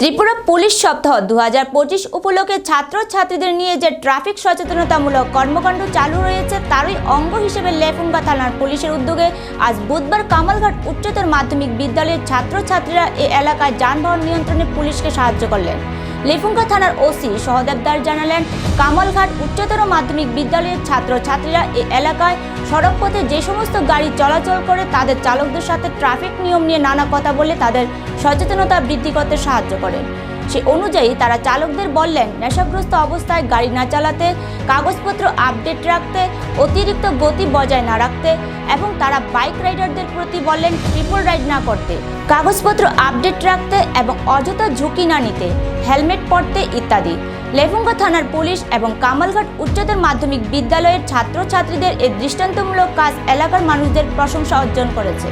Tripura police সপ্তাহ দু হাজার পঁচিশ উপলক্ষে ছাত্রছাত্রীদের নিয়ে যে ট্রাফিক সচেতনতামূলক কর্মকাণ্ড চালু রয়েছে, তারই অঙ্গ হিসেবে লেফুঙ্গা থানার পুলিশের উদ্যোগে আজ বুধবার কামালঘাট উচ্চতর মাধ্যমিক বিদ্যালয়ের ছাত্রছাত্রীরা এ এলাকায় যানবাহন নিয়ন্ত্রণে পুলিশকে সাহায্য করলেন। লেফুঙ্গা থানার ওসি সহদেবদার জানালেন, কামালঘাট উচ্চতর মাধ্যমিক বিদ্যালয়ের ছাত্রছাত্রীরা এ এলাকায় সড়কপথে যে সমস্ত গাড়ি চলাচল করে তাদের চালকদের সাথে ট্রাফিক নিয়ম নিয়ে নানা কথা বলে তাদের সচেতনতা বৃদ্ধি করতে সাহায্য করেন। সে অনুযায়ী তারা চালকদের বললেন, নেশাগ্রস্ত অবস্থায় গাড়ি না চালাতে, কাগজপত্র আপডেট রাখতে, অতিরিক্ত গতি বজায় না রাখতে এবং তারা বাইক রাইডারদের প্রতি বললেন, ট্রিপল রাইড না করতে, কাগজপত্র আপডেট রাখতে এবং অযথা ঝুঁকি না নিতে, হেলমেট পরতে ইত্যাদি। লেফুঙ্গা থানার পুলিশ এবং কামালঘাট উচ্চতর মাধ্যমিক বিদ্যালয়ের ছাত্রছাত্রীদের এই দৃষ্টান্তমূলক কাজ এলাকার মানুষদের প্রশংসা অর্জন করেছে।